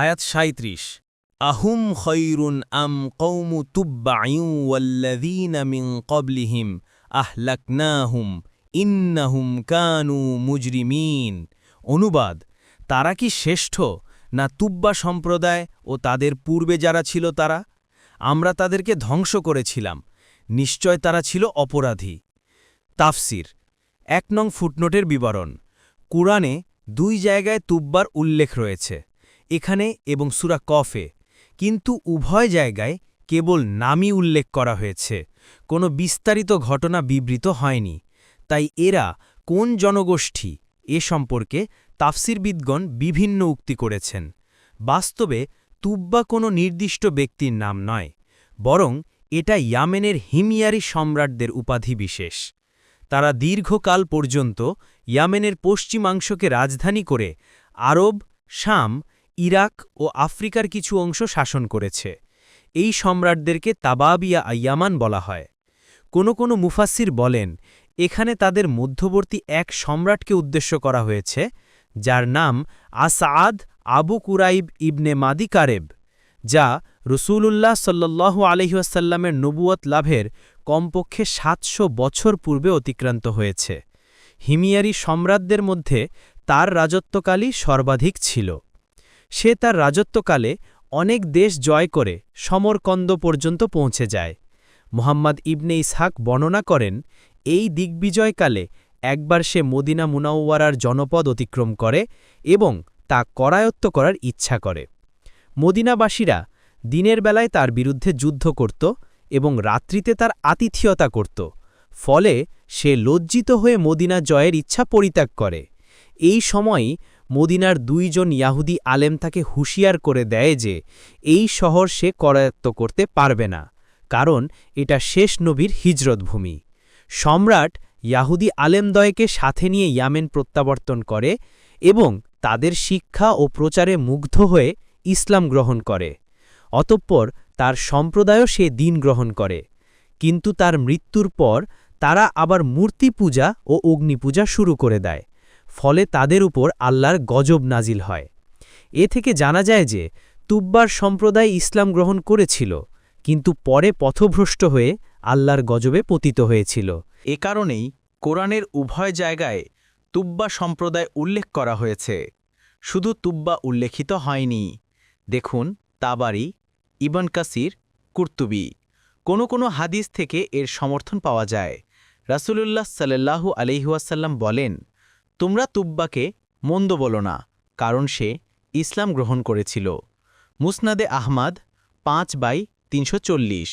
আয়াত সাঁত্রিশ আহুম খৈরুন আম কৌমু ওয়াল্লাযীনা মিন কবলিহিম আহলাকনাহুম, ইন্নাহুম কানু মুজরিমিন। অনুবাদ, তারা কি শ্রেষ্ঠ না তুব্বা সম্প্রদায় ও তাদের পূর্বে যারা ছিল তারা? আমরা তাদেরকে ধ্বংস করেছিলাম, নিশ্চয় তারা ছিল অপরাধী। তাফসির, এক নং ফুটনোটের বিবরণ, কুরআনে দুই জায়গায় তুব্বার উল্লেখ রয়েছে। এখানে এবং সুরা কফে। কিন্তু উভয় জায়গায় কেবল নামই উল্লেখ করা হয়েছে। কোনো বিস্তারিত ঘটনা বিবৃত হয়নি। তাই এরা কোন জনগোষ্ঠী এ সম্পর্কে তাফসিরবিদগণ বিভিন্ন উক্তি করেছেন। বাস্তবে তুব্বা কোনো নির্দিষ্ট ব্যক্তির নাম নয়, বরং এটা ইয়ামেনের হিমিয়ারি সম্রাটদের উপাধি বিশেষ। তারা দীর্ঘকাল পর্যন্ত ইয়ামেনের পশ্চিমাংশকে রাজধানী করে আরব, শাম ইরাক ও আফ্রিকার কিছু অংশ শাসন করেছে। এই সম্রাটদেরকে তাবাবিয়া আয়ামান বলা হয়। কোনো কোনো মুফাসির বলেন, এখানে তাদের মধ্যবর্তী এক সম্রাটকে উদ্দেশ্য করা হয়েছে, যার নাম আসাদ আবু কুরাইব ইবনে মাদি কারেব, যা রসুলুল্লাহ সাল্লাহ আলহিউসাল্লামের নবুয়ত লাভের কমপক্ষে সাতশো বছর পূর্বে অতিক্রান্ত হয়েছে। হিমিয়ারি সম্রাটদের মধ্যে তার রাজত্বকালই সর্বাধিক ছিল। সে তার রাজত্বকালে অনেক দেশ জয় করে সমরকন্দ পর্যন্ত পৌঁছে যায়। মোহাম্মদ ইবনে ইসহাক বর্ণনা করেন, এই দিগ্বিজয়কালে একবার সে মদিনা মুনাওয়ারার জনপদ অতিক্রম করে এবং তা করায়ত্ত করার ইচ্ছা করে। মদিনাবাসীরা দিনের বেলায় তার বিরুদ্ধে যুদ্ধ করত এবং রাত্রিতে তার আতিথিয়তা করত, ফলে সে লজ্জিত হয়ে মদিনা জয়ের ইচ্ছা পরিত্যাগ করে। এই সময়ই মদিনার দুইজন ইয়াহুদি আলেম তাকে হুঁশিয়ার করে দেয় যে, এই শহর সে করায়ত্ত করতে পারবে না, কারণ এটা শেষ নবীর হিজরত ভূমি। সম্রাট ইয়াহুদি আলেমদয়কে সাথে নিয়ে ইয়ামেন প্রত্যাবর্তন করে এবং তাদের শিক্ষা ও প্রচারে মুগ্ধ হয়ে ইসলাম গ্রহণ করে। অতঃপর তার সম্প্রদায়ও সে দিন গ্রহণ করে। কিন্তু তার মৃত্যুর পর তারা আবার মূর্তি পূজা ও অগ্নিপূজা শুরু করে দেয়। ফলে তাদের উপর আল্লাহর গজব নাজিল হয়। এ থেকে জানা যায় যে, তুব্বার সম্প্রদায় ইসলাম গ্রহণ করেছিল, কিন্তু পরে পথভ্রষ্ট হয়ে আল্লাহর গজবে পতিত হয়েছিল। এ কারণেই কোরআনের উভয় জায়গায় তুব্বা সম্প্রদায় উল্লেখ করা হয়েছে। শুধু তুব্বা উল্লেখিত হয়নি। দেখুন, তাবারি, ইবন কাসির, কুর্তুবি। কোনো কোনো হাদিস থেকে এর সমর্থন পাওয়া যায়। রাসূলুল্লাহ সাল্লাল্লাহু আলহিউসাল্লাম বলেন তোমরা তুব্বাকে মন্দ বলো না, কারণ সে ইসলাম গ্রহণ করেছিল। মুসনাদে আহমাদ পাঁচ বাই তিনশো চল্লিশ।